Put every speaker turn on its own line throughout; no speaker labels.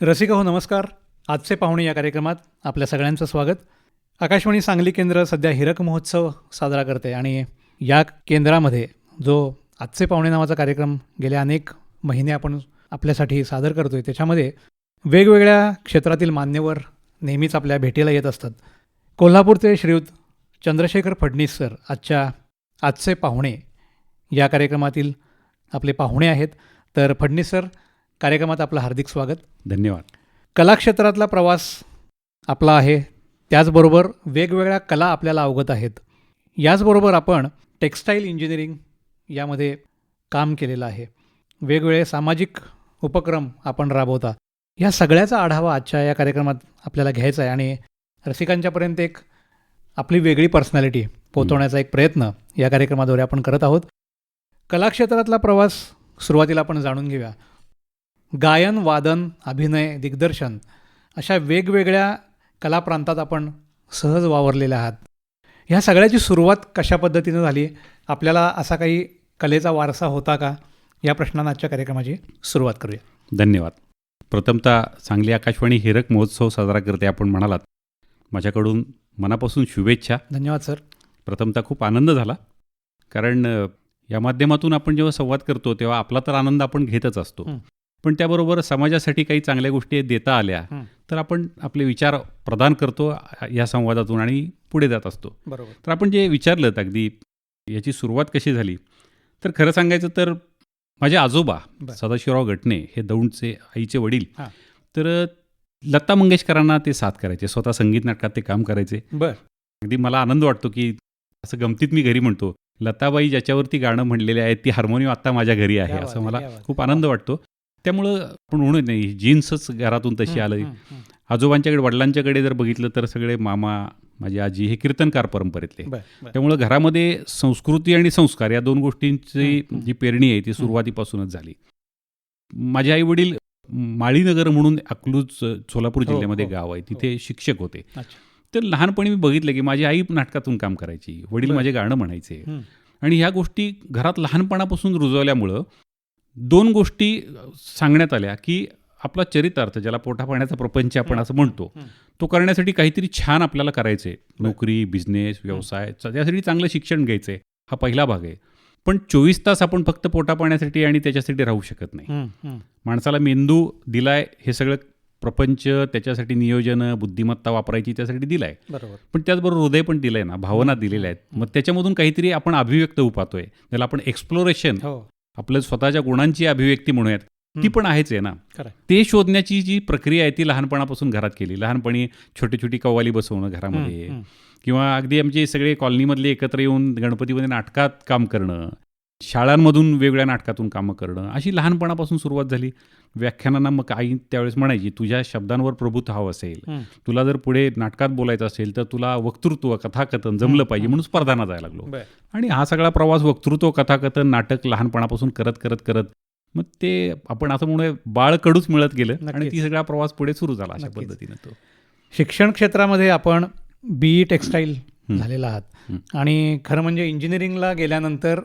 रसिका हो नमस्कार. आजचे पाहुणे या कार्यक्रमात आपल्या सगळ्यांचं स्वागत. आकाशवाणी सांगली केंद्र सध्या हिरक महोत्सव साजरा करते आणि या केंद्रामध्ये जो आजचे पाहुणे नावाचा कार्यक्रम गेले अनेक महिने आपण आपल्यासाठी सादर करतो आहे त्याच्यामध्ये वेगवेगळ्या क्षेत्रातील मान्यवर नेहमीच आपल्या भेटीला येत असतात. कोल्हापूरचे श्रीयुत चंद्रशेखर फडणीस सर आजच्या आजचे पाहुणे या कार्यक्रमातील आपले पाहुणे आहेत. तर फडणीस सर कार्यक्रमात आपलं हार्दिक स्वागत.
धन्यवाद.
कलाक्षेत्रातला प्रवास आपला आहे. त्याचबरोबर वेगवेगळ्या कला आपल्याला अवगत आहेत. याचबरोबर आपण टेक्स्टाईल इंजिनिअरिंग यामध्ये काम केलेलं आहे. वेगवेगळे सामाजिक उपक्रम आपण राबवता. या सगळ्याचा आढावा आजच्या या कार्यक्रमात आपल्याला घ्यायचा आहे आणि रसिकांच्यापर्यंत एक आपली वेगळी पर्सनॅलिटी पोचवण्याचा एक प्रयत्न या कार्यक्रमाद्वारे आपण करत आहोत. कलाक्षेत्रातला प्रवास सुरुवातीला आपण जाणून घेऊया. गायन वादन अभिनय दिग्दर्शन अशा वेगवेगळ्या कलाप्रांतात आपण सहज वावरलेले आहात. ह्या सगळ्याची सुरुवात कशा पद्धतीनं झाली? आपल्याला असा काही कलेचा वारसा होता का? या प्रश्नानं आजच्या कार्यक्रमाची सुरुवात करूया.
धन्यवाद. प्रथमतः सांगली आकाशवाणी हिरक महोत्सव साजरा करते आपण म्हणालात. माझ्याकडून मनापासून शुभेच्छा.
धन्यवाद सर.
प्रथमतः खूप आनंद झाला. कारण या माध्यमातून आपण जेव्हा संवाद करतो तेव्हा आपला तर आनंद आपण घेतच असतो. पण त्याबरोबर समाजासाठी काही चांगल्या गोष्टी देता आल्या. तर आपण आपले विचार प्रदान करतो या संवादातून आणि पुढे जात असतो.
बरोबर.
तर आपण जे विचारलं अगदी याची सुरुवात कशी झाली? तर खरं सांगायचं तर माझे आजोबा. सदाशिवराव गटणे हे दौंडचे आईचे वडील. तर लता मंगेशकरांना ते साथ करायचे स्वतः संगीत नाटकात ते काम करायचे.
बर.
अगदी मला आनंद वाटतो की असं गमतीत मी घरी म्हणतो लताबाई ज्याच्यावरती गाणं म्हणलेले आहे ती हार्मोनियम आता माझ्या घरी आहे असं मला खूप आनंद वाटतो. त्यामुळं आपण म्हणू नाही. जीन्सच घरातून तशी आलं
हं, हं,
आजोबांच्याकडे वडिलांच्याकडे जर बघितलं तर सगळे मामा माझी आजी हे कीर्तनकार परंपरेतले त्यामुळं घरामध्ये संस्कृती आणि संस्कार या दोन गोष्टींची
हं, हं.
जी पेरणी आहे ती सुरुवातीपासूनच झाली. माझे आई वडील माळीनगर म्हणून अकलूज सोलापूर
हो,
जिल्ह्यामध्ये
हो,
गाव आहे. तिथे शिक्षक होते. तर लहानपणी मी बघितलं की माझी आई नाटकातून काम करायची. वडील. माझे गाणं म्हणायचे.
हं.
आणि ह्या गोष्टी घरात लहानपणापासून रुजवल्यामुळं दोन गोष्टी सांगण्यात आल्या की आपला चरितार्थ ज्याला पोटापाण्याचा प्रपंच आपण. असं म्हणतो. तो करण्यासाठी काहीतरी छान आपल्याला करायचं नोकरी बिझनेस व्यवसाय त्यासाठी चांगलं शिक्षण घ्यायचं आहे हा पहिला भाग आहे. पण चोवीस तास आपण फक्त पोटापाण्यासाठी आणि त्याच्यासाठी राहू शकत नाही. माणसाला मेंदू दिलाय हे सगळं प्रपंच त्याच्यासाठी नियोजन बुद्धिमत्ता वापरायची त्यासाठी दिलाय.
बरोबर.
पण त्याचबरोबर हृदय पण दिलंय ना भावना दिलेल्या आहेत. मग त्याच्यामधून काहीतरी आपण अभिव्यक्त होऊ पाहतोय त्याला आपण एक्सप्लोरेशन आपलं स्वतःच्या गुणांची अभिव्यक्ती म्हणूयात. ती. पण आहेच आहे ना. ते शोधण्याची जी प्रक्रिया आहे ती लहानपणापासून घरात केली. लहानपणी छोटी छोटी कव्वाली बसवणं घरामध्ये. किंवा अगदी आमचे सगळे कॉलनीमधले एकत्र येऊन गणपतीमध्ये नाटकात काम करणं. शाळांमधून वेगवेगळ्या नाटकातून कामं करणं अशी लहानपणापासून सुरुवात झाली व्याख्यानांना मग आई त्यावेळेस म्हणायची तुझ्या शब्दांवर प्रभुत्व हवं असेल. तुला जर पुढे नाटकात बोलायचं असेल तर तुला वक्तृत्व कथाकथन जमलं पाहिजे. म्हणून स्पर्धांना जायला लागलो आणि हा सगळा प्रवास वक्तृत्व कथाकथन नाटक लहानपणापासून करत करत करत मग ते आपण असं म्हणूया बाळकडूच मिळत गेलं आणि. ती सगळा प्रवास पुढे सुरू झाला अशा. पद्धतीनं तो
शिक्षण क्षेत्रामध्ये आपण बी टेक्स्टाईल
हं.
झालेला आहात. आणि खरं म्हणजे इंजिनिअरिंगला गेल्यानंतर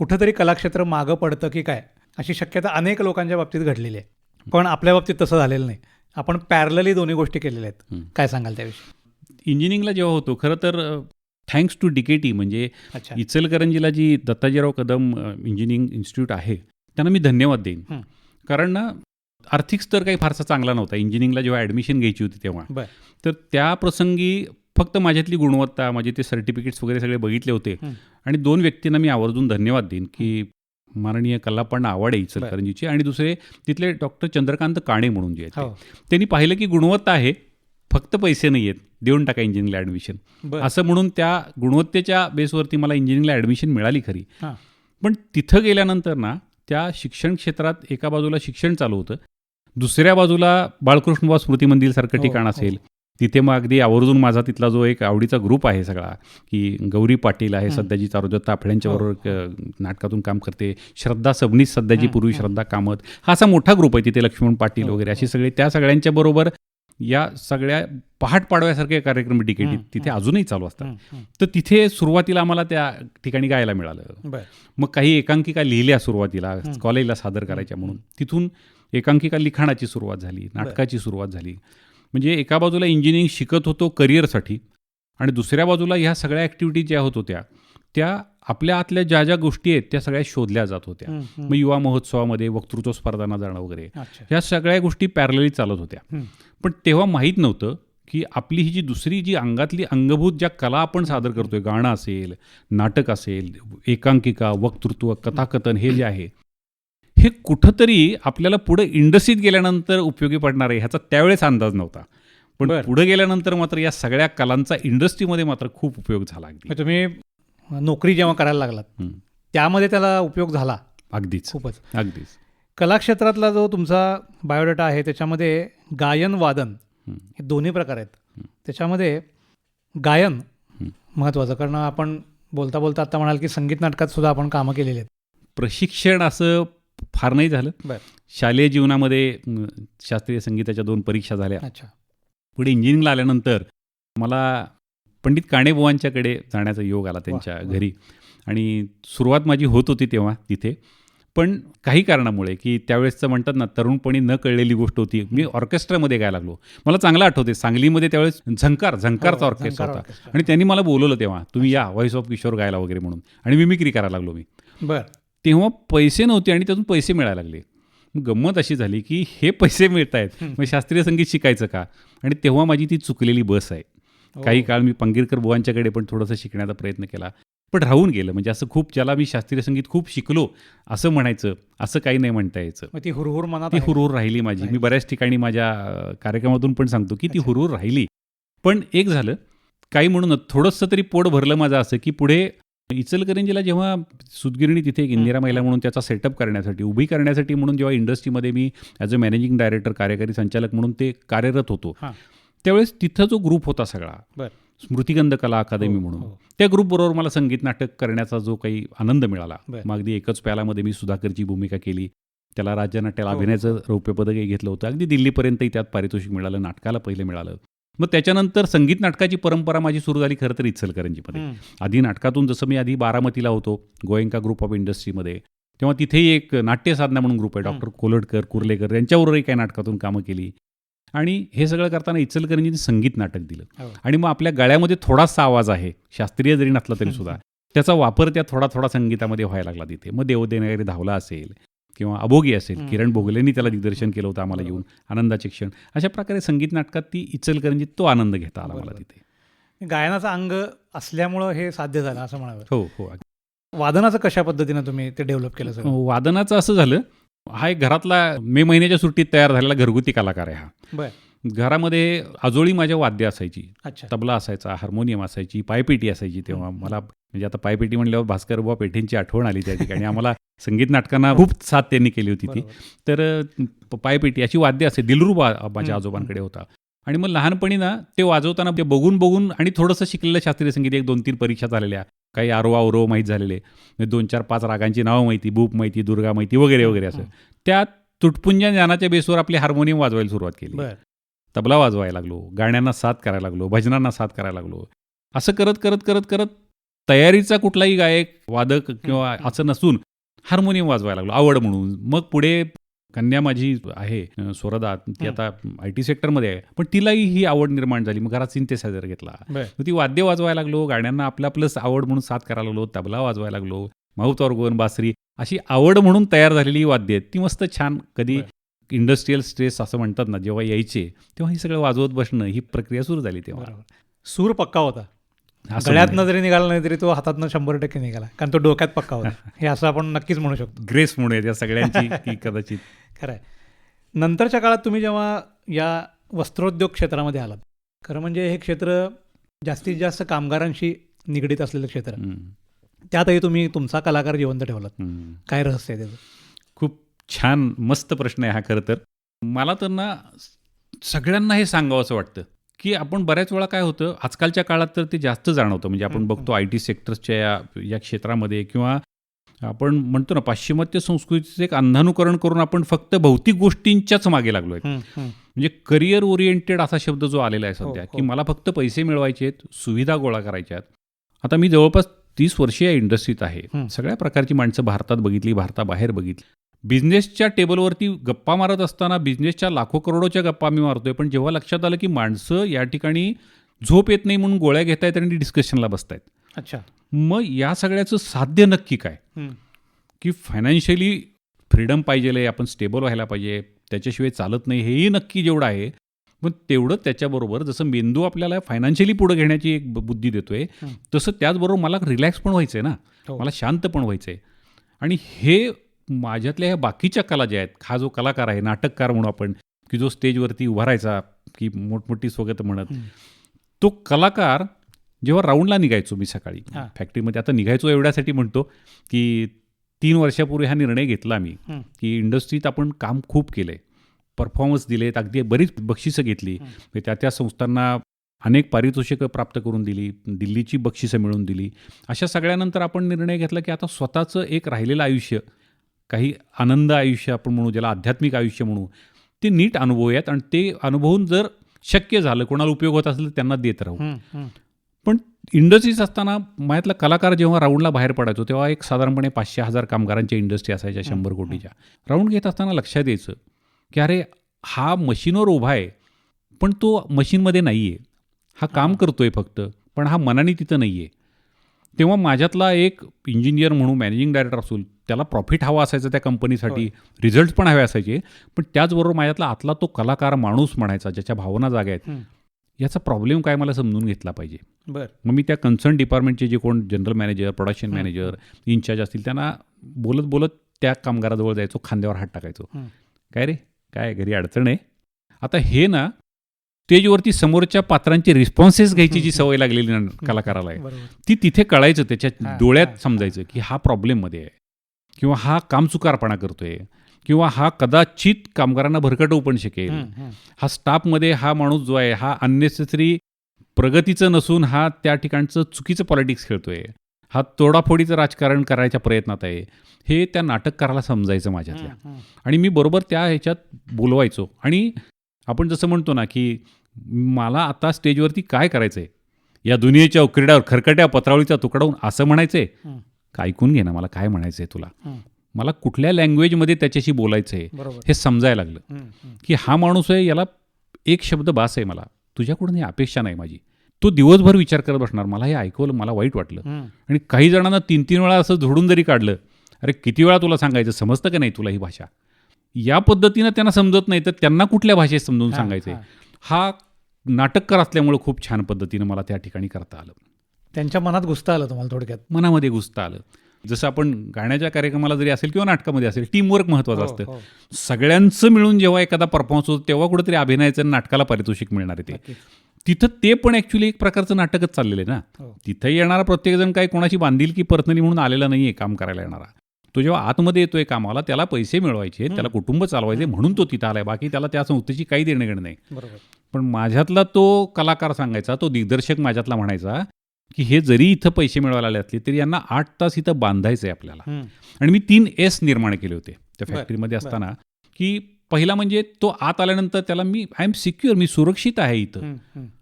कुठंतरी कलाक्षेत्र मागं पडतं की काय अशी शक्यता अनेक लोकांच्या बाबतीत घडलेली आहे. पण आपल्या बाबतीत तसं झालेलं नाही. आपण पॅरलली दोन्ही गोष्टी केलेल्या आहेत. काय सांगाल त्याविषयी?
इंजिनिअरिंगला जेव्हा होतो खरं तर थँक्स टू डीकेटी म्हणजे इचलकरंजीला जी दत्ताजीराव कदम इंजिनिअरिंग इन्स्टिट्यूट आहे त्यांना मी धन्यवाद देईन. कारण ना आर्थिक स्तर काही फारसा चांगला नव्हता. इंजिनिअरिंगला जेव्हा ॲडमिशन घ्यायची होती तेव्हा. तर त्या प्रसंगी फक्त माझ्यातली गुणवत्ता माझे ते सर्टिफिकेट्स वगैरे सगळे बघितले होते. आणि दोन व्यक्तींना मी आवर्जून धन्यवाद देईन की माननीय कल्लापण्णा आवाडे इचलकरंजीचे आणि दुसरे तिथले डॉक्टर चंद्रकांत काणे म्हणून जे आहेत
हो.
त्यांनी पाहिलं की गुणवत्ता आहे फक्त पैसे नाही आहेत देऊन टाका इंजिनिअरिंगला ॲडमिशन असं म्हणून त्या गुणवत्तेच्या बेसवरती मला इंजिनिअरिंगला ॲडमिशन मिळाली खरी. पण तिथं गेल्यानंतर ना त्या शिक्षण क्षेत्रात एका बाजूला शिक्षण चालू होतं. दुसऱ्या बाजूला बाळकृष्णबा स्मृती मंदिर सारखं
हो,
ठिकाण
हो.
असेल तिथे मग अगदी आवर्जून माझा तिथला जो एक आवडीचा ग्रुप आहे सगळा की गौरी पाटील आहे. सध्याची चारुदत्त ताफड्यांच्या
हो,
बरोबर नाटकातून काम करते श्रद्धा सबनीस सध्याची पूर्वी. श्रद्धा कामत हा असा मोठा ग्रुप आहे तिथे लक्ष्मण पाटील
हो,
वगैरे असे
हो.
सगळे त्या सगळ्यांच्या बरोबर या सगळ्या पहाट पाडव्यासारखे कार्यक्रम डिकेटी तिथे. अजूनही चालू असतात. तर तिथे सुरुवातीला आम्हाला त्या ठिकाणी गायला मिळालं मग काही एकांकिका लिहिल्या सुरुवातीला. कॉलेजला सादर करायच्या म्हणून तिथून एकांकिका लिखाणाची सुरुवात झाली नाटकाची सुरुवात झाली म्हणजे एका बाजूला इंजिनिअरिंग शिकत होतो करिअरसाठी आणि दुसऱ्या बाजूला ह्या सगळ्या ॲक्टिव्हिटी ज्या होत होत्या त्या आपल्या आतल्या ज्या ज्या गोष्टी आहेत त्या सगळ्या शोधल्या जात होत्या मग. युवा महोत्सवामध्ये वक्तृत्व स्पर्धांना जाणं वगैरे ह्या सगळ्या गोष्टी पॅरलली चालत होत्या. पण तेव्हा माहीत नव्हतं की आपली ही जी दुसरी जी अंगातली अंगभूत ज्या कला आपण सादर करतोय गाणं असेल नाटक असेल एकांकिका वक्तृत्व कथाकथन हे जे आहे हे कुठंतरी आपल्याला पुढे इंडस्ट्रीत गेल्यानंतर उपयोगी पडणार आहे ह्याचा त्यावेळेस अंदाज नव्हता. पण. पुढे गेल्यानंतर मात्र या सगळ्या कलांचा इंडस्ट्रीमध्ये मात्र खूप उपयोग झाला अगदी.
तुम्ही नोकरी जेव्हा करायला लागलात. त्यामध्ये त्याला उपयोग झाला?
अगदीच.
खूपच.
अगदीच.
कलाक्षेत्रातला जो तुमचा बायोडेटा आहे त्याच्यामध्ये गायन वादन. हे. दोन्ही प्रकार आहेत. त्याच्यामध्ये गायन. महत्त्वाचं कारण आपण बोलता बोलता आता म्हणाल की संगीत नाटकात सुद्धा आपण कामं केलेली आहेत.
प्रशिक्षण असं फार नाही झालं. शालेय जीवनामध्ये शास्त्रीय संगीताच्या दोन परीक्षा झाल्या.
अच्छा.
पुढे इंजिनिअरिंगला आल्यानंतर मला पंडित काणेबुवांच्याकडे जाण्याचा योग आला त्यांच्या. घरी. आणि सुरुवात माझी होत होती तेव्हा तिथे. पण काही कारणामुळे की त्यावेळेसचं म्हणतात ना तरुणपणी न कळलेली गोष्ट होती. मी ऑर्केस्ट्रामध्ये गायला लागलो. मला चांगलं आठवते सांगलीमध्ये त्यावेळेस झंकार झंकारचा
हो,
ऑर्केस्ट्रा होता. आणि त्यांनी मला बोलवलं तेव्हा तुम्ही या व्हॉइस ऑफ किशोर गायला वगैरे म्हणून. आणि मिमिक्री करायला लागलो मी.
बर.
तेव्हा पैसे नव्हते आणि त्यातून पैसे मिळायला लागले मग गंमत अशी झाली की हे पैसे मिळत आहेत. मग शास्त्रीय संगीत शिकायचं का आणि तेव्हा माझी ती चुकलेली बस आहे
हो.
काही काळ मी पंगीरकर बुवांच्याकडे पण थोडंसं शिकण्याचा प्रयत्न केला पण राहून गेलं म्हणजे असं खूप ज्याला मी शास्त्रीय संगीत खूप शिकलो असं म्हणायचं असं काही नाही म्हणता यायचं
ती हुरहुर मनात
ती. हुरूर राहिली माझी मी. बऱ्याच ठिकाणी माझ्या कार्यक्रमातून पण सांगतो की ती. हुरूर राहिली पण एक झालं काही म्हणून थोडंसं तरी पोट भरलं माझं असं की पुढे इचलकरंजीला जेव्हा सुदगिरणी तिथे एक इंदिरा महिला म्हणून त्याचा सेटअप करण्यासाठी उभी करण्यासाठी म्हणून जेव्हा इंडस्ट्रीमध्ये मी ॲज अ मॅनेजिंग डायरेक्टर कार्यकारी संचालक म्हणून ते कार्यरत होतो. त्यावेळेस तिथं जो ग्रुप होता सगळा
बरं.
स्मृतिगंध कला अकादमी
हो,
म्हणून
हो.
त्या ग्रुपबरोबर मला संगीत नाटक करण्याचा जो काही आनंद मिळाला. मग अगदी एकच प्यालामध्ये मी सुधाकरची भूमिका केली त्याला राज्यनाट्याला
हो.
अभिनयाचं रौप्य पदकही घेतलं होतं अगदी दिल्लीपर्यंतही त्यात पारितोषिक मिळालं नाटकाला पहिलं मिळालं मग त्याच्यानंतर संगीत नाटकाची परंपरा माझी सुरू झाली खरं तर इचलकरंजीमध्ये. आधी नाटकातून जसं मी आधी बारामतीला होतो गोयंका ग्रुप ऑफ इंडस्ट्रीमध्ये तेव्हा तिथेही एक नाट्य साधना म्हणून ग्रुप आहे डॉक्टर कोलडकर कुर्लेकर यांच्याबरोबरही काही नाटकातून कामं केली. आणि हे सगळं करताना इचलकरंजीने संगीत नाटक दिलं.
हो.
आणि मग आपल्या गळ्यामध्ये थोडासा आवाज आहे शास्त्रीय जरी नसला तरी सुद्धा त्याचा वापर त्या थोडा थोडा संगीतामध्ये व्हायला लागला तिथे. मग देवदेनगरी धावला असेल किंवा अभोगी असेल. किरण बोगलेंनी त्याला दिग्दर्शन केलं होतं आम्हाला. येऊन आनंदाचे क्षण. अशा प्रकारे संगीत नाटकात ती इचलकरंजीत तो आनंद घेता आला मला. तिथे.
गायनाचं अंग असल्यामुळं हे साध्य झालं असं म्हणावं.
हो हो
वादनाचं कशा पद्धतीनं तुम्ही ते डेव्हलप केलं सगळं?
वादनाचं असं झालं हा एक घरातला मे महिन्याच्या सुट्टीत तयार झालेला घरगुती कलाकार आहे हा.
बर.
घरामध्ये आजोळी माझ्या वाद्य असायची. तबला असायचा हार्मोनियम असायची पायपेटी असायची तेव्हा. मला म्हणजे आता पायपेटी म्हणल्यावर भास्कर बुवा पेठेंची आठवण आली त्या ठिकाणी. आम्हाला संगीत नाटकांना खूप साथ त्यांनी केली होती ती. तर पायपेटी अशी वाद्य असे दिलरुबा माझ्या आजोबांकडे होता. आणि मग लहानपणी ना ते वाजवताना ते बघून बघून आणि थोडंसं शिकलेलं शास्त्रीय संगीत एक दोन तीन परीक्षा झालेल्या. काही आरोवा औरव माहीत झालेले. दोन चार पाच रागांची नावं माहिती बुप माहिती दुर्गा माहिती वगैरे वगैरे असं. त्या तुटपुंजा ज्ञानाच्या बेसवर आपली हार्मोनियम वाजवायला सुरुवात केली. तबला वाजवायला लागलो गाण्यांना साथ करायला लागलो भजनांना साथ करायला लागलो. असं करत करत करत करत तयारीचा कुठलाही गायक वादक किंवा. असं नसून हार्मोनियम वाजवायला लागलो आवड म्हणून. मग पुढे कन्या माझी आहे स्वरदा ती. आता आय टी सेक्टरमध्ये आहे. पण तिलाही ही आवड निर्माण झाली. मग घरात सिंथेसायझर घेतला. मग ती वाद्य वाजवायला लागलो गाण्यांना आपलं आपलंच आवड म्हणून साथ करायला लागलो तबला वाजवायला लागलो माऊथ ऑर्गन बासरी अशी आवड म्हणून तयार झालेली वाद्य आहेत. ती मस्त छान कधी. इंडस्ट्रीयल स्ट्रेस असं म्हणतात ना जेव्हा यायचे तेव्हा हे सगळं वाजवत बसणं ही प्रक्रिया सुरू झाली तेव्हा.
सूर पक्का होता. गळ्यातनं. जरी निघाला नाही तरी तो हातातनं शंभर टक्के निघाला. कारण तो डोक्यात पक्का होता. हे असं आपण नक्कीच म्हणू शकतो.
ग्रेस म्हणूया त्या सगळ्यांची की कदाचित.
खरं आहे. नंतरच्या काळात तुम्ही जेव्हा या वस्त्रोद्योग क्षेत्रामध्ये आलात खरं म्हणजे हे क्षेत्र जास्तीत जास्त कामगारांशी निगडीत असलेलं क्षेत्र. त्यातही तुम्ही तुमचा कलाकार जिवंत ठेवलात. काय रहस्य आहे त्याचं?
छान मस्त प्रश्न आहे हा खरं तर. मला तर ना सगळ्यांना हे सांगावं असं वाटतं की आपण बऱ्याच वेळा काय होतं आजकालच्या काळात तर ते जास्त जाणवतं. म्हणजे आपण
हं,
बघतो आय टी सेक्टर्सच्या या या क्षेत्रामध्ये किंवा आपण म्हणतो ना पाश्चिमात्य संस्कृतीचं एक अंधानुकरण करून आपण फक्त भौतिक गोष्टींच्याच मागे लागलो आहे. म्हणजे करिअर ओरिएंटेड असा शब्द जो आलेला आहे
हो,
सध्या
हो.
की मला फक्त पैसे मिळवायचे आहेत सुविधा गोळा करायच्या आहेत. आता मी जवळपास तीस वर्षे या इंडस्ट्रीत आहे.
हं.
सगळ्या प्रकारची माणसं भारतात बघितली भारताबाहेर बघितली. बिझनेसच्या टेबलवरती गप्पा मारत असताना बिझनेसच्या लाखो करोडोच्या गप्पा मी मारतोय पण जेव्हा लक्षात आलं की माणसं या ठिकाणी झोप येत नाही म्हणून गोळ्या घेत आहेत आणि डिस्कशनला बसतायत
अच्छा
मग या सगळ्याचं साध्य नक्की काय. की फायनान्शियली फ्रीडम पाहिजे आपण स्टेबल व्हायला पाहिजे त्याच्याशिवाय चालत नाही हेही नक्की जेवढं आहे पण तेवढं त्याच्याबरोबर जसं मेंदू आपल्याला फायनान्शियली पुढे घेण्याची एक बुद्धी देतोय. तसं त्याचबरोबर मला रिलॅक्स पण व्हायचं आहे ना
हो.
मला शांत पण व्हायचं आहे आणि हे माझ्यातल्या ह्या बाकीच्या कला ज्या आहेत हा जो कलाकार आहे नाटककार म्हणू आपण की जो स्टेजवरती उभा राहायचा की मोठमोठी स्वगत म्हणत. तो कलाकार जेव्हा राऊंडला निघायचो मी सकाळी. फॅक्टरीमध्ये आता निघायचो एवढ्यासाठी म्हणतो की तीन वर्षापूर्वी हा निर्णय घेतला मी. की इंडस्ट्रीत आपण काम खूप केलं आहे परफॉर्मन्स दिलेत अगदी बरीच बक्षिसं घेतली. म्हणजे त्या त्या संस्थांना अनेक पारितोषिकं प्राप्त करून दिली दिल्लीची बक्षिसं मिळवून दिली अशा सगळ्यानंतर आपण निर्णय घेतला की आता स्वतःचं एक राहिलेलं आयुष्य काही आनंद आयुष्य आपण म्हणू ज्याला आध्यात्मिक आयुष्य म्हणू ते नीट अनुभवूयात आणि ते अनुभवून जर शक्य झालं कोणाला उपयोग होत असेल तर त्यांना देत राहू. पण इंडस्ट्रीज असताना माझ्यातला कलाकार जेव्हा राऊंडला बाहेर पडायचो तेव्हा एक साधारणपणे पाचशे हजार कामगारांच्या इंडस्ट्री असायच्या शंभर कोटीच्या. राऊंड घेत असताना लक्षात यायचं की अरे हा मशीनवर उभा आहे पण तो मशीनमध्ये नाही आहे हा काम करतोय फक्त पण हा मनाने तिथं नाही आहे तेव्हा माझ्यातला एक इंजिनियर म्हणून मॅनेजिंग डायरेक्टर असून त्याला प्रॉफिट हवा असायचं त्या कंपनीसाठी रिझल्ट पण हवे असायचे. पण त्याचबरोबर माझ्यातला आतला तो कलाकार माणूस म्हणायचा ज्याच्या भावना जागा आहेत. याचा प्रॉब्लेम काय मला समजून घेतला पाहिजे.
बर.
मग मी त्या कन्सर्न डिपार्टमेंटचे जे कोण general manager production. Manager incharge असतील त्यांना बोलत बोलत त्या कामगाराजवळ जायचो खांद्यावर हात टाकायचो. काय रे? काय घरी अडचण आहे? आता हे ना स्टेजवरती समोरच्या पात्रांची रिस्पॉन्सेस घ्यायची जी सवय लागलेली ना कलाकाराला आहे. ती तिथे कळायचं त्याच्या डोळ्यात. समजायचं की हा. प्रॉब्लेममध्ये आहे. किंवा हा कामचुकारपणा करतोय किंवा हा कदाचित कामगारांना भरकटवू पण शकेल. हा स्टाफमध्ये हा माणूस जो आहे हा अननेसेसरी प्रगतीचं नसून हा त्या ठिकाणचं चुकीचं पॉलिटिक्स खेळतोय हा तोडाफोडीचं राजकारण करायच्या प्रयत्नात आहे हे त्या नाटककाराला समजायचं माझ्यातल्या. आणि मी बरोबर त्या ह्याच्यात बोलवायचो आणि आपण जसं म्हणतो ना की मला आता स्टेजवरती काय करायचं आहे या दुनियेच्या उकिरड्यावर खरकट्या पत्रावळीचा तुकडावून असं म्हणायचंय. का ऐकून घे ना मला काय म्हणायचं आहे तुला. मला कुठल्या लँग्वेजमध्ये त्याच्याशी बोलायचं आहे हे समजायला लागलं. की हा माणूस आहे याला एक शब्द बास आहे मला. तुझ्याकडून ही अपेक्षा नाही माझी. तो दिवसभर विचार करत बसणार. मला हे ऐकवलं मला वाईट वाटलं. आणि काही जणांना तीन तीन वेळा असं झोडून जरी काढलं अरे किती वेळा तुला सांगायचं? समजतं का नाही तुला ही भाषा? या पद्धतीनं त्यांना समजत नाही तर त्यांना कुठल्या भाषेत समजून सांगायचं.
हा
नाटककार असल्यामुळे खूप छान पद्धतीनं मला त्या ठिकाणी करता आलं.
त्यांच्या मनात घुसता आलं तुम्हाला थोडक्यात?
मनामध्ये घुसता आलं. जसं आपण गाण्याच्या कार्यक्रमाला जरी असेल किंवा नाटकामध्ये असेल टीमवर्क महत्त्वाचं
हो,
असतं.
हो.
सगळ्यांचं मिळून जेव्हा एखादा परफॉर्मन्स होतो तेव्हा कुठेतरी अभिनयाचं आणि नाटकाला पारितोषिक मिळणार आहे ते. तिथं ते पण ॲक्च्युली एक प्रकारचं नाटकच चाललेलं आहे ना.
हो.
तिथं येणारा प्रत्येकजण काही कोणाची बांधील की पर्सनली म्हणून आलेला नाही आहे काम करायला येणारा. तो जेव्हा आतमध्ये येतोय कामाला त्याला पैसे मिळवायचे त्याला कुटुंब चालवायचे म्हणून तो तिथं आलाय. बाकी त्याला त्या संस्थेची काही देणं घेणं नाही पण माझ्यातला तो कलाकार सांगायचा तो दिग्दर्शक माझ्यातला म्हणायचा की हे जरी इथं पैसे मिळवायला आले असले तरी यांना आठ तास इथं बांधायचं आहे आपल्याला. आणि मी तीन एस निर्माण केले होते त्या फॅक्टरीमध्ये. असताना की पहिला म्हणजे तो आत आल्यानंतर त्याला मी आय एम सिक्युअर मी सुरक्षित आहे इथं.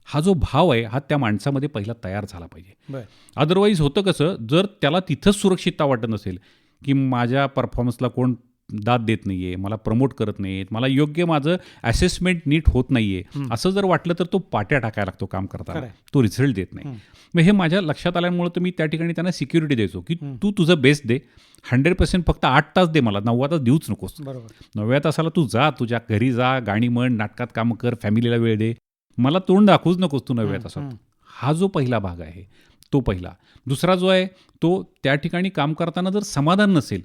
हा जो भाव आहे हा त्या माणसामध्ये पहिला तयार झाला पाहिजे अदरवाईज होतं कसं जर त्याला तिथंच सुरक्षितता वाटत नसेल की माझ्या परफॉर्मन्सला कोण दाद देत नाही आहे मला प्रमोट करत नाहीत मला योग्य माझं असेसमेंट नीट होत नाही आहे. असं जर वाटलं तर तो पाट्या टाकायला लागतो काम करताना. तो रिझल्ट देत नाही. मग हे माझ्या लक्षात आल्यामुळे तर मी त्या ठिकाणी त्यांना सिक्युरिटी द्यायचो की. तू तुझं बेस्ट दे हंड्रेड पर्सेंट फक्त आठ तास दे मला नव्वा तास देऊच नकोस
बरोबर
नवव्या तासाला तू जा तुझ्या घरी जा गाणी म्हण नाटकात काम कर फॅमिलीला वेळ दे मला तोंड दाखवूच नकोस तू नवव्या तासात. हा जो पहिला भाग आहे तो पहिला दुसरा जो आहे तो त्या ठिकाणी काम करताना जर समाधान नसेल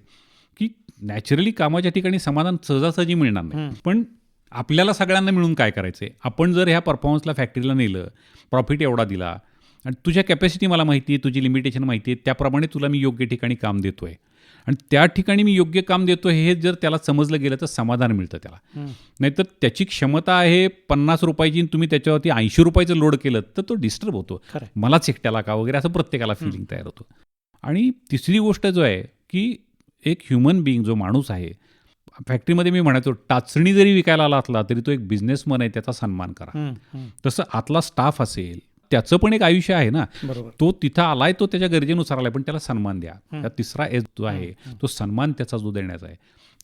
नॅचरली कामाच्या ठिकाणी समाधान सहजासहजी मिळणार नाही. पण आपल्याला सगळ्यांना मिळून काय करायचं आहे आपण जर ह्या परफॉर्मन्सला फॅक्टरीला नेलं प्रॉफिट एवढा दिला आणि तुझ्या कॅपॅसिटी मला माहिती आहे तुझी लिमिटेशन माहिती आहे त्याप्रमाणे तुला मी योग्य ठिकाणी काम देतो आहे आणि त्या ठिकाणी मी योग्य काम देतो हे जर त्याला समजलं गेलं तर समाधान मिळतं त्याला. नाहीतर त्याची क्षमता आहे पन्नास रुपयाची तुम्ही त्याच्यावरती ऐंशी रुपयाचं लोड केलं तर तो डिस्टर्ब होतो. मलाच एकट्याला का वगैरे असं प्रत्येकाला फिलिंग तयार होतं. आणि तिसरी गोष्ट जो आहे की एक ह्युमन बिईंग जो माणूस आहे फॅक्टरीमध्ये मी म्हणायचो टाचणी जरी विकायला आला असला तरी तो एक बिझनेसमन आहे त्याचा सन्मान करा. तसं आतला स्टाफ असेल त्याचं पण एक आयुष्य आहे ना. तो तिथं आलाय तो त्याच्या गरजेनुसार आलाय पण त्याला सन्मान द्या. तिसरा एस जो आहे तो सन्मान त्याचा जो देण्याचा आहे.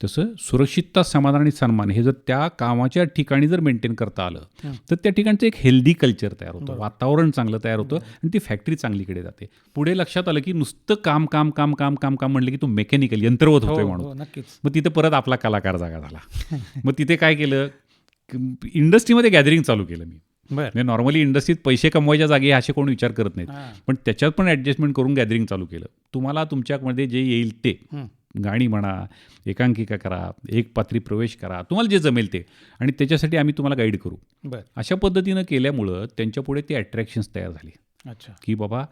तसं सुरक्षितता समाधान आणि सन्मान हे जर त्या कामाच्या ठिकाणी जर मेंटेन करता आलं. तर त्या ठिकाणचं एक हेल्दी कल्चर तयार होतं. वातावरण चांगलं तयार होतं आणि ती फॅक्टरी चांगलीकडे जाते. पुढे लक्षात आलं की नुसतं काम काम काम काम काम काम म्हणलं की तो मेकॅनिकल यंत्रवत
हो
होतोय
हो, नक्कीच.
मग तिथे परत आपला कलाकार जागा झाला. मग तिथे काय केलं? इंडस्ट्रीमध्ये गॅदरिंग चालू केलं मी. म्हणजे नॉर्मली इंडस्ट्रीत पैसे कमवायच्या जागी असे कोण विचार करत नाहीत. पण त्याच्यात पण ॲडजस्टमेंट करून गॅदरिंग चालू केलं. तुम्हाला तुमच्यामध्ये जे येईल ते. गाणी म्हणा एकांकिका करा एक पात्री प्रवेश करा तुम्हाला जे जमेल ते आणि त्याच्यासाठी आम्ही तुम्हाला गाईड करू
बर
अशा पद्धतीनं केल्यामुळं त्यांच्यापुढे ते अट्रॅक्शन्स तयार झाली
अच्छा
की बाबा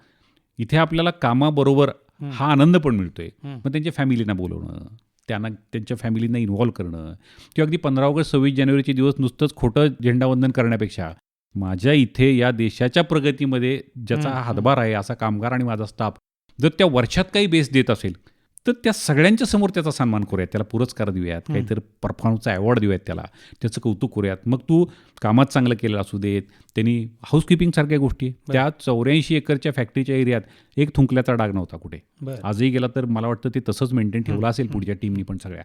इथे आपल्याला कामाबरोबर
हं.
आनंद पण मिळतोय. मग त्यांच्या फॅमिलीना बोलवणं त्यांना त्यांच्या फॅमिलींना इन्व्हॉल्व करणं किंवा अगदी पंधरा ऑगस्ट सव्वीस जानेवारीचे दिवस नुसतंच खोटं झेंडावंदन करण्यापेक्षा माझ्या इथे या देशाच्या प्रगतीमध्ये ज्याचा. हातभार आहे असा कामगार आणि माझा स्टाफ जर त्या वर्षात काही बेस देत असेल तर त्या सगळ्यांच्या समोर त्याचा सन्मान करूयात त्याला पुरस्कार देऊयात
हं.
काहीतरी परफॉर्मन्सचा अवॉर्ड देऊयात त्याला त्याचं कौतुक करूयात. मग तू कामात चांगलं केलं असू देत त्यांनी हाऊसकीपिंग सारख्या गोष्टी त्या चौऱ्याऐंशी एकरच्या फॅक्टरीच्या एरियात एक थुंकल्याचा डाग नव्हता कुठे. आजही गेला तर मला वाटतं ते तसंच मेंटेन ठेवलं असेल पुढच्या टीमनी पण सगळ्या.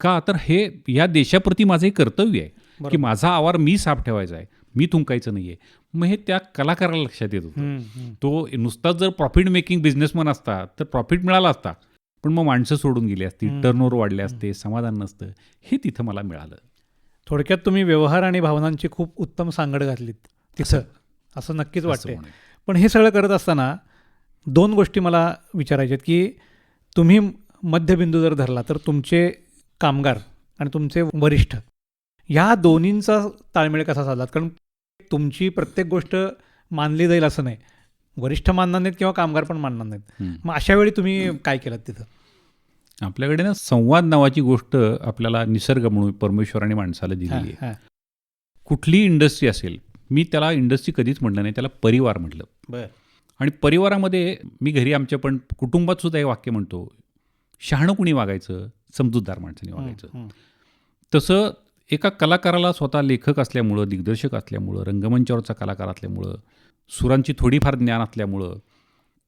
का? तर हे या देशाप्रती माझं एक कर्तव्य आहे की. माझा आवार मी साफ ठेवायचा आहे मी थुंकायचं नाहीये. मग हे त्या कलाकाराला लक्षात येत होतं.
हं, हं.
तो नुसताच जर प्रॉफिट मेकिंग बिझनेसमन असता तर प्रॉफिट मिळाला असता पण मग माणसं सोडून गेली असती. टर्नओव्हर वाढले असते समाधान नसतं हे तिथं मला मिळालं.
थोडक्यात तुम्ही व्यवहार आणि भावनांची खूप उत्तम सांगड घातलीत तिथं. असं नक्कीच
म्हणेन.
पण हे सगळं करत असताना दोन गोष्टी मला विचारायच्या आहेत की तुम्ही मध्यबिंदू जर धरला तर तुमचे कामगार आणि तुमचे वरिष्ठ ह्या दोन्हींचा ताळमेळ कसा साधलात? कारण तुमची प्रत्येक गोष्ट मानली जाईल असं नाही. वरिष्ठ मानणार नाहीत किंवा कामगार पण मानणार नाहीत. मग अशा वेळी तुम्ही काय केलं तिथं?
आपल्याकडे ना संवाद नावाची गोष्ट आपल्याला निसर्ग म्हणून परमेश्वराने माणसाला दिलेली आहे. कुठलीही इंडस्ट्री असेल मी त्याला इंडस्ट्री कधीच म्हटलं नाही त्याला परिवार म्हटलं.
बर.
आणि परिवारामध्ये मी घरी आमच्या पण कुटुंबात सुद्धा हे वाक्य म्हणतो शहाणं कुणी वागायचं? समजूतदार माणसाने वागायचं. तसं एका कलाकाराला स्वतः लेखक असल्यामुळं दिग्दर्शक असल्यामुळं रंगमंचावरचा कलाकार असल्यामुळं सुरांची थोडीफार ज्ञान असल्यामुळं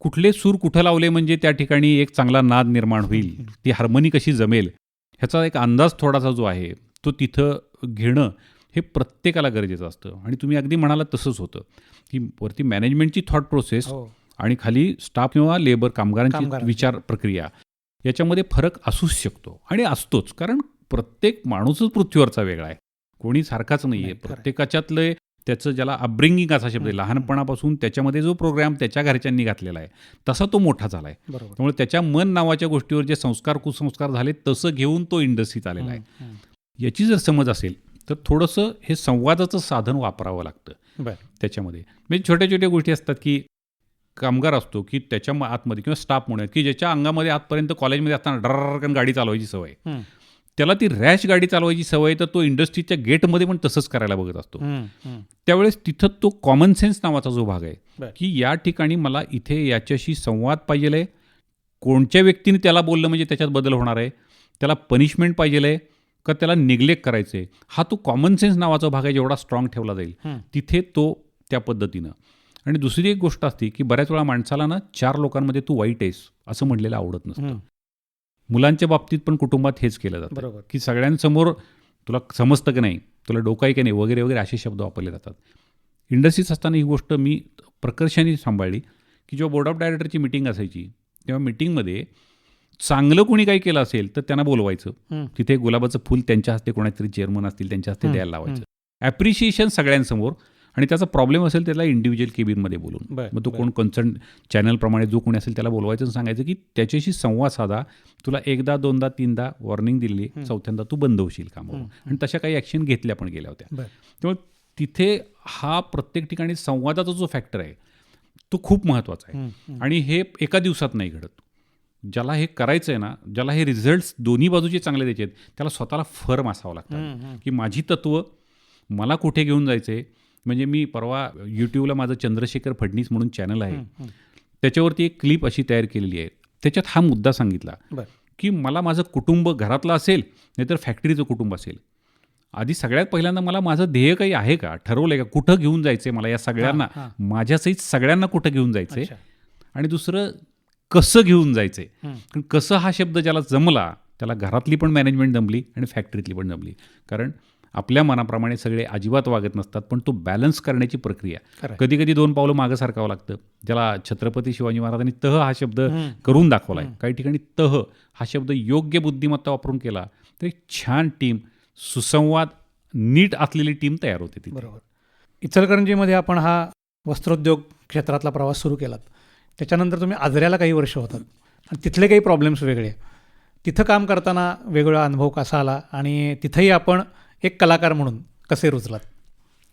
कुठले सूर कुठं लावले म्हणजे त्या ठिकाणी एक चांगला नाद निर्माण होईल ती हार्मनी कशी जमेल ह्याचा एक अंदाज थोडासा जो आहे तो तिथं घेणं हे प्रत्येकाला गरजेचं असतं. आणि तुम्ही अगदी म्हणाला तसंच होतं. की वरती मॅनेजमेंटची थॉट प्रोसेस
हो.
आणि खाली स्टाफ किंवा लेबर कामगारांची. विचार प्रक्रिया याच्यामध्ये फरक असूच शकतो आणि असतोच. कारण प्रत्येक माणूसच पृथ्वीवरचा वेगळा आहे. कोणी सारखाच नाही आहे. प्रत्येकाच्यातलं त्याचं ज्याला अपब्रिंगिंग असा शब्द आहे लहानपणापासून त्याच्यामध्ये जो प्रोग्राम त्याच्या घरच्यांनी घातलेला आहे तसा तो मोठा झाला आहे. त्यामुळे त्याच्या मन नावाच्या गोष्टीवर जे संस्कार कुसंस्कार झाले तसं घेऊन तो इंडस्ट्रीत आलेला आहे. याची जर समज असेल तर थोडंसं हे संवादाचं साधन वापरावं लागतं त्याच्यामध्ये. म्हणजे छोट्या छोट्या गोष्टी असतात की कामगार असतो की त्याच्या आतमध्ये किंवा स्टाफ म्हणून की ज्याच्या अंगामध्ये आतपर्यंत कॉलेजमध्ये असताना डरकन गाडी चालवायची सवय. आहे. त्याला ती रॅश गाडी चालवायची सवय तर तो इंडस्ट्रीच्या गेटमध्ये पण तसंच करायला बघत असतो. त्यावेळेस तिथं तो कॉमन सेन्स नावाचा जो भाग आहे. की या ठिकाणी मला इथे याच्याशी संवाद पाहिजे आहे कोणत्या व्यक्तीने त्याला बोललं म्हणजे त्याच्यात बदल होणार आहे त्याला पनिशमेंट पाहिजे आहे का त्याला निग्लेक्ट करायचं आहे हा तो कॉमन सेन्स नावाचा भाग आहे जेवढा स्ट्रॉंग ठेवला जाईल. तिथे तो त्या पद्धतीनं आणि दुसरी एक गोष्ट असते की बऱ्याच वेळा माणसाला ना चार लोकांमध्ये तू वाईट आहेस असं म्हणलेलं आवडत नसतं. मुलांच्या बाबतीत पण कुटुंबात हेच केलं जातं.
बरोबर.
की सगळ्यांसमोर तुला समजतं की नाही तुला डोकं आहे की नाही वगैरे वगैरे असे शब्द वापरले जातात. इंडस्ट्रीज असताना ही गोष्ट मी प्रकर्षाने सांभाळली की जेव्हा बोर्ड ऑफ डायरेक्टरची मिटिंग असायची तेव्हा मिटिंगमध्ये चांगलं कोणी काही केलं असेल तर त्यांना बोलवायचं.
तिथे
गुलाबाचं फूल त्यांच्या हस्ते कोणातरी चेअरमन असतील त्यांच्या हस्ते द्यायला लावायचं. ॲप्रिशिएशन सगळ्यांसमोर आणि त्याचा प्रॉब्लेम असेल त्याला इंडिव्हिज्युअल केबिनमध्ये बोलून. मग तो. कोण कन्सर्न चॅनलप्रमाणे जो कोणी असेल त्याला बोलवायचं आणि सांगायचं की त्याच्याशी संवाद साधा. तुला एकदा दोनदा तीनदा वॉर्निंग दिली. चौथ्यांदा तू बंद होशील कामावर.
हं,
आणि तशा काही ॲक्शन घेतल्या पण गेल्या होत्या. त्यामुळे तिथे हा प्रत्येक ठिकाणी संवादाचा जो फॅक्टर आहे तो खूप महत्त्वाचा आहे. आणि हे एका दिवसात नाही घडत. ज्याला हे करायचं आहे ना ज्याला हे रिझल्ट्स दोन्ही बाजूचे चांगले द्यायचे आहेत त्याला स्वतःला फर्म असावं लागतं. की माझी तत्व मला कुठे घेऊन जायचं आहे म्हणजे मी परवा यूट्यूबला माझं चंद्रशेखर फडणीस म्हणून चॅनल आहे. त्याच्यावरती एक क्लिप अशी तयार केलेली आहे. त्याच्यात हा मुद्दा सांगितला की मला माझं कुटुंब घरातलं असेल नाहीतर फॅक्टरीचं कुटुंब असेल. आधी सगळ्यात पहिल्यांदा मला माझं ध्येय काही आहे का? ठरवलंय का? कुठं घेऊन जायचंय मला या सगळ्यांना? माझ्यासहित सगळ्यांना कुठं घेऊन जायचंय?
अच्छा.
आणि दुसरं कसं घेऊन जायचंय. कारण कसं हा शब्द ज्याला जमला त्याला घरातली पण मॅनेजमेंट जमली आणि फॅक्टरीतली पण जमली. कारण आपल्या मनाप्रमाणे सगळे अजिबात वागत नसतात पण तो बॅलन्स करण्याची प्रक्रिया. कधी कधी दोन पावलं मागं सारखावं लागतं. ज्याला छत्रपती शिवाजी महाराजांनी तह हा शब्द करून दाखवला आहे काही ठिकाणी तह हा शब्द योग्य बुद्धिमत्ता वापरून केला तर एक छान टीम सुसंवाद नीट असलेली टीम तयार होते तिथे.
बरोबर. इचलकरंजीमध्ये आपण हा वस्त्रोद्योग क्षेत्रातला प्रवास सुरू केलात. त्याच्यानंतर तुम्ही आजऱ्याला काही वर्ष होतात. आणि तिथले काही प्रॉब्लेम्स वेगळे. तिथं काम करताना वेगवेगळा अनुभव कसा आला? आणि तिथंही आपण एक कलाकार म्हणून कसे रुजलात?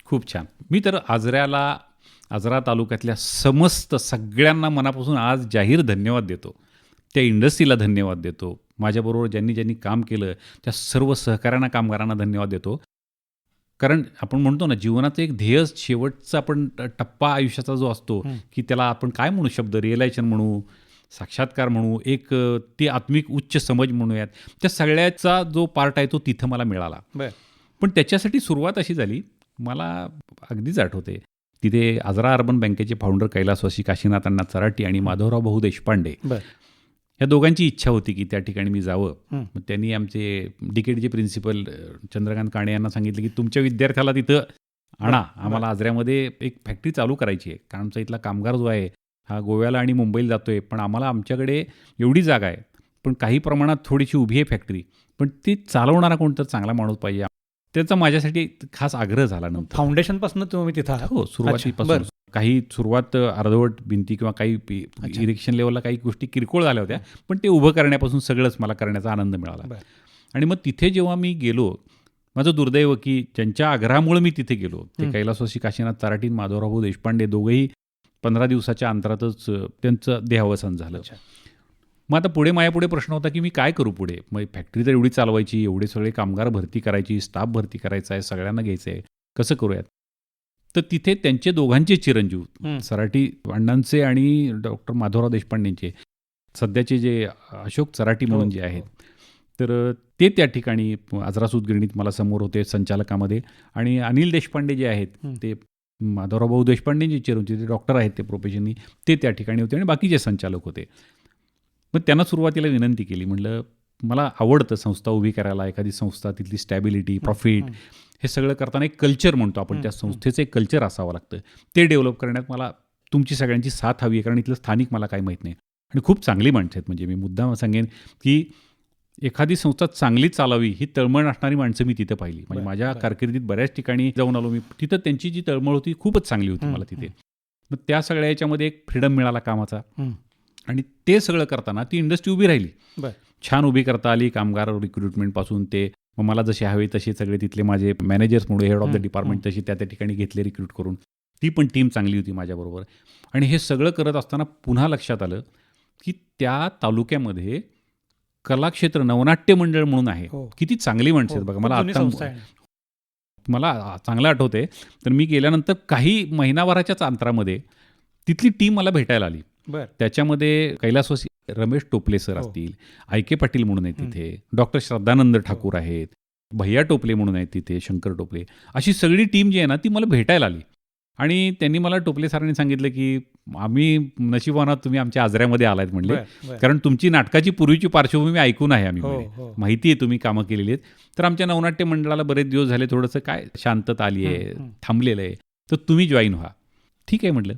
खूप छान. मी तर आजऱ्याला आजरा तालुक्यातल्या समस्त सगळ्यांना मनापासून आज जाहीर धन्यवाद देतो. त्या इंडस्ट्रीला धन्यवाद देतो. माझ्याबरोबर ज्यांनी ज्यांनी काम केलं त्या सर्व सहकाऱ्यांना कामगारांना धन्यवाद देतो. कारण आपण म्हणतो ना जीवनाचं एक ध्येय शेवटचा आपण टप्पा आयुष्याचा जो असतो. की त्याला आपण काय म्हणू शब्द? रिअलायझेशन म्हणू साक्षात्कार म्हणू एक ती आत्मिक उच्च समज म्हणूयात. त्या सगळ्याचा जो पार्ट आहे तो तिथं मला मिळाला.
बर.
पण त्याच्यासाठी सुरुवात अशी झाली. मला अगदीच आठवते. तिथे आजरा अर्बन बँकेचे फाउंडर कैलासवासी काशीनाथ अण्णा चराटी आणि माधवराव भाऊ देशपांडे या दोघांची इच्छा होती की त्या ठिकाणी मी जावं. मग त्यांनी आमचे डीकेडीचे प्रिन्सिपल चंद्रकांत काणे यांना सांगितलं की तुमच्या विद्यार्थ्याला तिथं आणा. आम्हाला आजऱ्यामध्ये एक फॅक्टरी चालू करायची आहे. कारण आमचा इथला कामगार जो आहे हा गोव्याला आणि मुंबईला जातोय. पण आम्हाला आमच्याकडे एवढी जागा आहे. पण काही प्रमाणात थोडीशी उभी आहे फॅक्टरी पण ती चालवणारा कोणतर चांगला माणूस पाहिजे. त्याचा माझ्यासाठी खास आग्रह झाला नंतर
फाउंडेशनपासून तुम्ही तिथं
हो सुरुवातीपासून. काही सुरुवात अर्धवट भिंती किंवा काही. इरेक्शन लेवलला काही गोष्टी किरकोळ झाल्या होत्या पण ते उभं करण्यापासून सगळंच मला करण्याचा आनंद मिळाला. आणि मग तिथे जेव्हा मी गेलो माझं दुर्दैव की ज्यांच्या आग्रहामुळे मी तिथे गेलो ते. कैलासवासी काशीनाथ चाराटीन माधवराव देशपांडे दोघंही पंधरा दिवसाच्या अंतरातच त्यांचं देहावसान झालं. मग आता पुढे माझ्यापुढे प्रश्न होता की मी काय करू पुढे मग फॅक्टरी तर एवढी चालवायची एवढे सगळे कामगार भरती करायची स्टाफ भरती करायचा आहे सगळ्यांना घ्यायचं आहे कसं करूयात तर तिथे त्यांचे दोघांचे चिरंजीव. सराटी अण्णांचे आणि डॉक्टर माधवराव देशपांडेंचे सध्याचे जे अशोक चराटी म्हणून
हो,
जे
हो.
आहेत तर ते त्या ठिकाणी आजरासूद गिरणीत मला समोर होते संचालकामध्ये आणि अनिल देशपांडे जे आहेत. ते माधवराव भाऊ देशपांडेंचे चिरंजीव ते डॉक्टर आहेत ते प्रोफेशननी ते त्या ठिकाणी होते आणि बाकीचे संचालक होते मग त्यांना सुरुवातीला विनंती केली म्हटलं मला आवडतं संस्था उभी करायला एखादी संस्था तिथली स्टॅबिलिटी प्रॉफिट
हं.
सगळं करताना एक कल्चर म्हणतो आपण त्या. संस्थेचं एक कल्चर असावं लागतं ते डेव्हलप करण्यात मला तुमची सगळ्यांची साथ हवी आहे कारण इथलं स्थानिक मला काही माहीत नाही आणि खूप चांगली माणसं आहेत म्हणजे मी मुद्दाम सांगेन की एखादी संस्था चांगली चालावी ही तळमळ असणारी माणसं मी तिथं पाहिली म्हणजे माझ्या. कारकिर्दीत बऱ्याच ठिकाणी जाऊन आलो मी तिथं त्यांची जी तळमळ होती खूपच चांगली होती मला तिथे. मग त्या सगळ्या याच्यामध्ये एक फ्रीडम मिळाला कामाचा. आणि ते सगळं करताना ती इंडस्ट्री उभी राहिली. छान उभी करता आली कामगार रिक्रुटमेंटपासून ते मग मला जसे हवे तसे सगळे तिथले माझे मॅनेजर्स म्हणून हेड ऑफ द डिपार्टमेंट तशी त्या त्या ठिकाणी घेतले रिक्रूट करून. ती पण टीम चांगली होती माझ्याबरोबर. आणि हे सगळं करत असताना पुन्हा लक्षात आलं की त्या तालुक्यामध्ये कलाक्षेत्र नवनाट्य मंडळ म्हणून आहे.
हो.
किती चांगली माणसं आहेत
हो,
बघा. मला आता. मला चांगलं आठवते तर मी गेल्यानंतर काही महिनाभराच्याच अंतरामध्ये तिथली टीम मला भेटायला आली. त्याच्यामध्ये कैलासवासी रमेश टोपले सर
हो.
असतील आयके पाटील म्हणून आहेत
हं.
तिथे डॉक्टर श्रद्धानंद ठाकूर आहेत भैया टोपले म्हणून आहेत तिथे शंकर टोपले अशी सगळी टीम जी आहे ना ती मला भेटायला आली आणि त्यांनी मला टोपले सरांनी सांगितलं की आम्ही नशिबानं तुम्ही आमच्या आजऱ्यामध्ये आलायत म्हणले. कारण तुमची नाटकाची पूर्वीची पार्श्वभूमी ऐकून आहे आम्ही
हो. हो
माहिती आहे तुम्ही कामं केलेली आहेत तर आमच्या नवनाट्य मंडळाला बरेच दिवस झाले थोडंसं काय शांतता आली आहे
हं, हं.
थांबलेलं आहे तर तुम्ही जॉईन व्हा ठीक आहे म्हटलं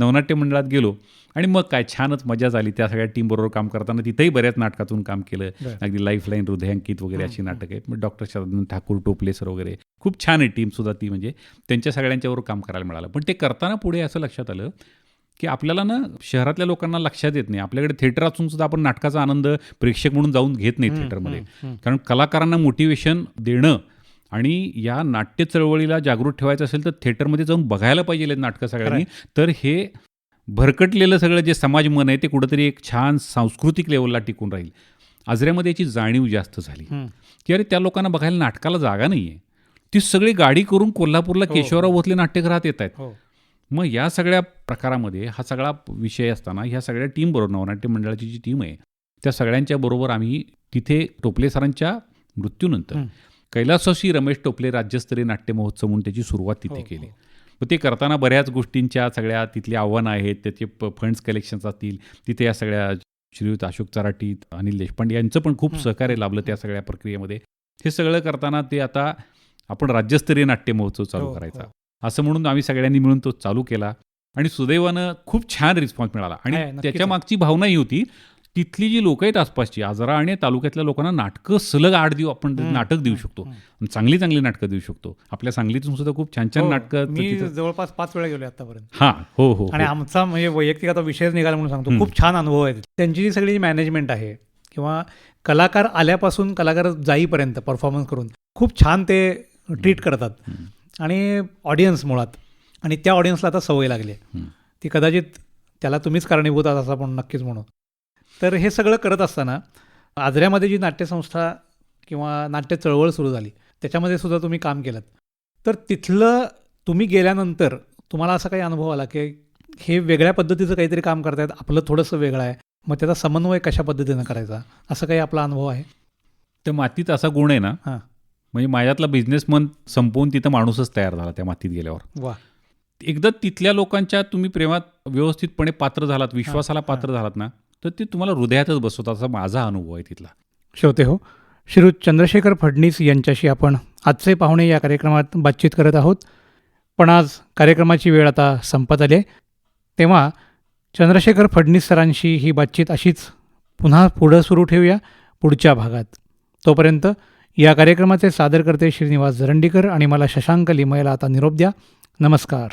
नवनाट्य मंडळात गेलो आणि मग काय छानच मजा झाली. त्या सगळ्या टीमबरोबर काम करताना तिथेही बऱ्याच नाटकातून काम केलं. अगदी लाईफलाईन हृदयांकित वगैरे अशी. नाटक आहेत. मग डॉक्टर शरदन ठाकूर टोपले सर वगैरे. खूप छान आहे टीमसुद्धा ती म्हणजे. त्यांच्या सगळ्यांच्यावर काम करायला मिळालं. पण ते करताना पुढे असं लक्षात आलं की आपल्याला ना शहरातल्या लोकांना लक्षात येत नाही. आपल्याकडे थिएटर असून सुद्धा आपण नाटकाचा आनंद प्रेक्षक म्हणून जाऊन घेत नाही थिएटरमध्ये. कारण कलाकारांना मोटिवेशन देणं आणि या नाट्य चळवळीला जागृत ठेवायचं असेल तर थिएटरमध्ये जाऊन बघायला पाहिजे नाटकं सगळ्यांनी. तर हे भरकटलेलं सगळं जे समाज मन आहे ते कुठंतरी एक छान सांस्कृतिक लेवलला टिकून राहील. आजऱ्यामध्ये याची जाणीव जास्त झाली. की अरे त्या लोकांना बघायला नाटकाला जागा नाही आहे ती सगळी गाडी करून कोल्हापूरला
हो,
केशवराव
हो.
भोसले नाट्यगृहात येत आहेत.
हो.
मग या सगळ्या प्रकारामध्ये हा सगळा विषय असताना ह्या सगळ्या टीमबरोबर नवनाट्य मंडळाची जी टीम आहे त्या सगळ्यांच्या बरोबर आम्ही तिथे टोपले सरांच्या मृत्यूनंतर. कैलासवासी रमेश टोपले राज्यस्तरीय नाट्य महोत्सव म्हणून त्याची सुरुवात तिथे
हो,
केली
हो.
मग ते करताना बऱ्याच गोष्टींच्या सगळ्या तिथली आव्हानं आहेत त्याचे फंड्स कलेक्शन्स असतील तिथे या सगळ्या श्रीयुत अशोक चराटी अनिल देशपांडे यांचं पण खूप. सहकार्य लाभलं त्या सगळ्या प्रक्रियेमध्ये हे सगळं करताना ते आता आपण राज्यस्तरीय नाट्य महोत्सव चालू
हो,
करायचा. असं म्हणून आम्ही सगळ्यांनी मिळून तो चालू केला आणि सुदैवानं खूप छान रिस्पॉन्स मिळाला आणि त्याच्या. मागची भावना ही होती तिथली जी लोक आहेत आसपासची आजरा आणि तालुक्यातल्या लोकांना नाटकं सलग आठ देऊ आपण नाटक देऊ शकतो. चांगली चांगली नाटकं देऊ शकतो. आपल्या सांगलीतून सुद्धा खूप छान छान
हो,
नाटकं
मी जवळपास पाच वेळा गेलो आतापर्यंत.
हा हो हो
आणि
हो.
आमचा म्हणजे वैयक्तिक आता विषयच निघाला म्हणून सांगतो. खूप छान अनुभव आहेत. त्यांची जी सगळी मॅनेजमेंट आहे किंवा कलाकार आल्यापासून कलाकार जाईपर्यंत परफॉर्मन्स करून खूप छान ते ट्रीट करतात. आणि ऑडियन्स मुळात. आणि त्या ऑडियन्सला आता सवय लागली. ती कदाचित त्याला तुम्हीच कारणीभूत आहात असं आपण नक्कीच म्हणू. तर हे सगळं करत असताना आजऱ्यामध्ये जी नाट्यसंस्था किंवा नाट्य चळवळ सुरू झाली त्याच्यामध्ये सुद्धा तुम्ही काम केलं तर तिथलं तुम्ही गेल्यानंतर तुम्हाला असा काही अनुभव आला की हे वेगळ्या पद्धतीचं काहीतरी काम करतायत आपलं थोडंसं वेगळं आहे मग त्याचा समन्वय कशा पद्धतीनं करायचा? असं काही आपला अनुभव आहे?
त्या मातीत असा गुण आहे ना
हां.
म्हणजे माझ्यातला बिझनेस मन संपवून तिथं माणूसच तयार झाला त्या मातीत गेल्यावर.
वा
एकदा तिथल्या लोकांच्या तुम्ही प्रेमात व्यवस्थितपणे पात्र झालात विश्वासाला. पात्र झालात ना तर ते तुम्हाला हृदयातच बसवतात असा माझा अनुभव आहे तिथला.
श्रोते हो श्री चंद्रशेखर फडणीस यांच्याशी आपण आजचे पाहुणे या कार्यक्रमात बातचीत करत आहोत. पण आज कार्यक्रमाची वेळ आता संपत आली आहे. तेव्हा चंद्रशेखर फडणीस सरांशी ही बातचीत अशीच पुन्हा पुढं सुरू ठेवूया पुढच्या भागात. तोपर्यंत या कार्यक्रमाचे सादरकर्ते श्रीनिवास जरंडीकर आणि मला शशांक लिमयला आता निरोप द्या. नमस्कार.